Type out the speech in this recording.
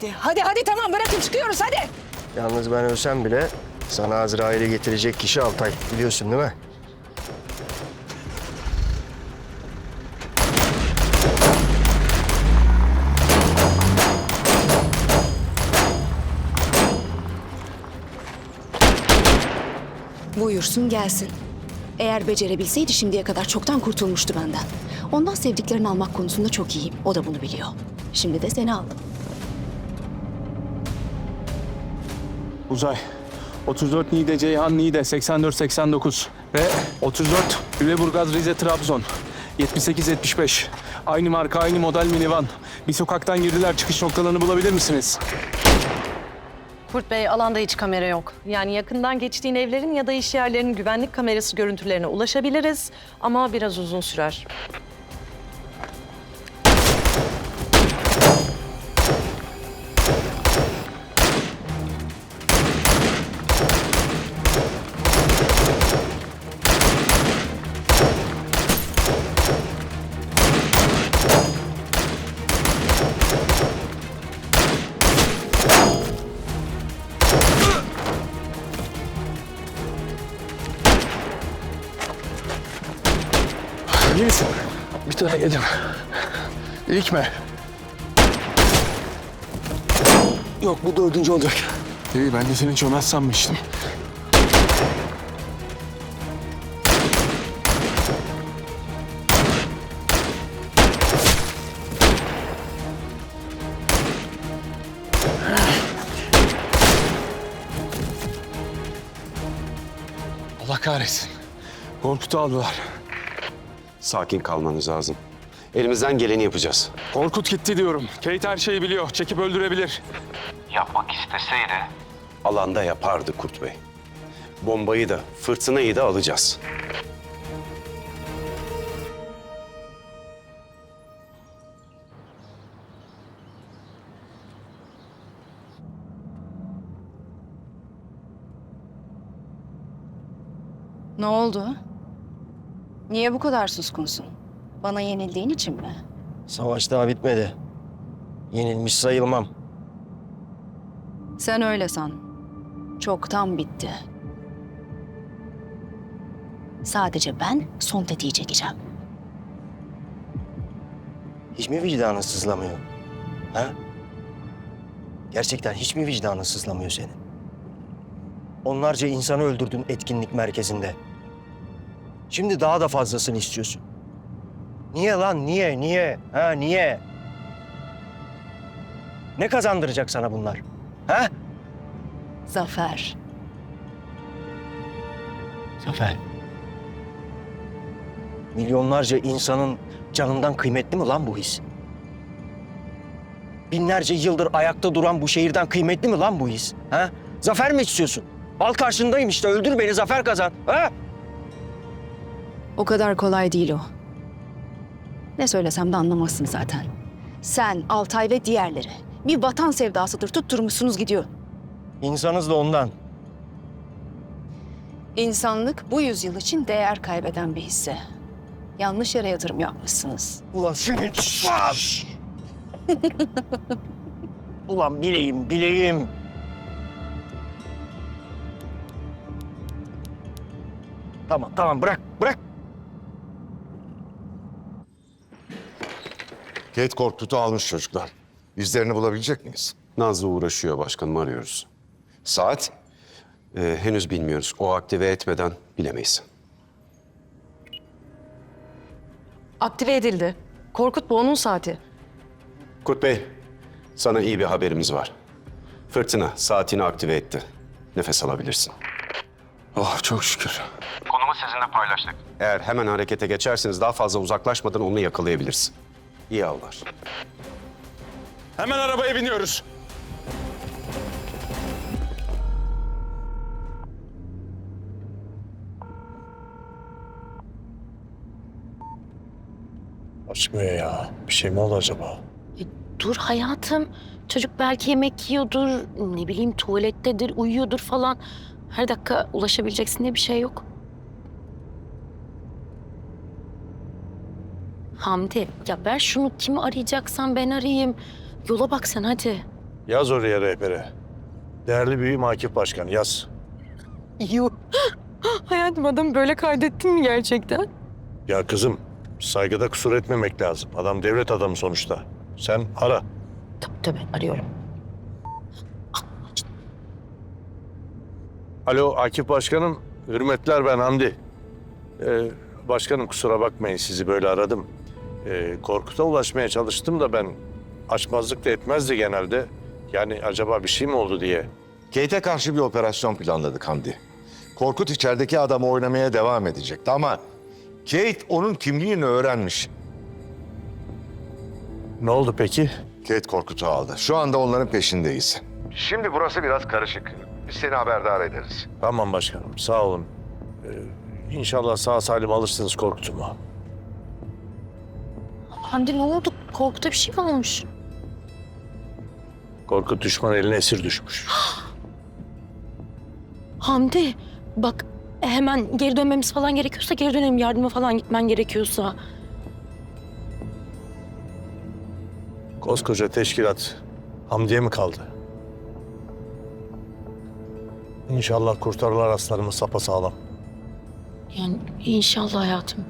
Hadi hadi hadi tamam bırakın çıkıyoruz hadi. Yalnız ben ölsem bile sana Azrail'i getirecek kişi Altay. Biliyorsun değil mi? Buyursun gelsin. Eğer becerebilseydi şimdiye kadar çoktan kurtulmuştu benden. Ondan sevdiklerini almak konusunda çok iyiyim. O da bunu biliyor. Şimdi de seni aldım. Uzay. 34 Niğde Ceyhan Niğde 84 89 ve 34 Lüleburgaz Rize Trabzon 78 75. Aynı marka aynı model minivan. Bir sokaktan girdiler çıkış noktalarını bulabilir misiniz? Kurt Bey alanda hiç kamera yok. Yani yakından geçtiğin evlerin ya da iş yerlerinin güvenlik kamerası görüntülerine ulaşabiliriz ama biraz uzun sürer. İyi? Bir tane yedim. İlk mi? Yok bu dördüncü olacak. İyi ben de seni çömez sanmıştım. Allah kahretsin. Korkut'u aldılar. Sakin kalmanız lazım. Elimizden geleni yapacağız. Korkut gitti diyorum. Kate her şeyi biliyor. Çekip öldürebilir. Yapmak isteseydi... Alanda yapardı Kurt Bey. Bombayı da, fırtınayı da alacağız. Ne oldu? Niye bu kadar suskunsun? Bana yenildiğin için mi? Savaş daha bitmedi. Yenilmiş sayılmam. Sen öyle san. Çoktan bitti. Sadece ben son tetiği çekeceğim. Hiç mi vicdanın sızlamıyor? Ha? Gerçekten hiç mi vicdanın sızlamıyor senin? Onlarca insanı öldürdün etkinlik merkezinde. Şimdi daha da fazlasını istiyorsun. Niye lan? Niye? Niye? Ha niye? Ne kazandıracak sana bunlar? Ha? Zafer. Zafer. Milyonlarca insanın canından kıymetli mi lan bu his? Binlerce yıldır ayakta duran bu şehirden kıymetli mi lan bu his? Ha? Zafer mi istiyorsun? Al karşındayım işte öldür beni zafer kazan. Ha? O kadar kolay değil o. Ne söylesem de anlamazsın zaten. Sen, Altay ve diğerleri bir vatan sevdasıdır tutturmuşsunuz gidiyor. İnsanız da ondan. İnsanlık bu yüzyıl için değer kaybeden bir hisse. Yanlış yere yatırım yapmışsınız. Ulan senin... Ulan bileyim, bileyim. Tamam, tamam bırak, bırak. Kate Korkut'u almış çocuklar. İzlerini bulabilecek miyiz? Nazlı uğraşıyor başkanım, arıyoruz. Saat? Ee, henüz bilmiyoruz. O aktive etmeden bilemeyiz. Aktive edildi. Korkut bu onun saati. Kurt Bey, sana iyi bir haberimiz var. Fırtına saatini aktive etti. Nefes alabilirsin. Oh çok şükür. Konumu sizinle paylaştık. Eğer hemen harekete geçerseniz daha fazla uzaklaşmadan onu yakalayabiliriz. İyi avlar. Hemen arabaya biniyoruz. Açmıyor ya. Bir şey mi oldu acaba? Dur hayatım. Çocuk belki yemek yiyordur, ne bileyim tuvalettedir, uyuyordur falan. Her dakika ulaşabileceksin diye bir şey yok. Hamdi, ya ver şunu kimi arayacaksan ben arayayım. Yola bak sen hadi. Yaz oraya rehbere. Değerli büyüğüm Akif Başkan yaz. Yuh. Hayatım adam böyle kaydettin mi gerçekten? Ya kızım saygıda kusur etmemek lazım. Adam devlet adamı sonuçta. Sen ara. Tabii tabii arıyorum. Alo Akif Başkanım. Hürmetler ben Hamdi. Ee, başkanım kusura bakmayın sizi böyle aradım. Ee, Korkut'a ulaşmaya çalıştım da ben açmazlık da etmezdi genelde. Yani acaba bir şey mi oldu diye. Kate'e karşı bir operasyon planladık Hamdi. Korkut içerideki adamı oynamaya devam edecekti ama Kate onun kimliğini öğrenmiş. Ne oldu peki? Kate Korkut'u aldı. Şu anda onların peşindeyiz. Şimdi burası biraz karışık. Biz seni haberdar ederiz. Tamam başkanım sağ olun. Ee, inşallah sağ salim alırsınız Korkut'umu. Hamdi ne oldu? Korkuta bir şey mi olmuş? Korkut düşman eline esir düşmüş. Hamdi bak hemen geri dönmemiz falan gerekiyorsa geri dönelim. Yardıma falan gitmen gerekiyorsa. Koskoca teşkilat Hamdi'ye mi kaldı? İnşallah kurtarırlar aslarımı sapasağlam. Yani inşallah hayatım.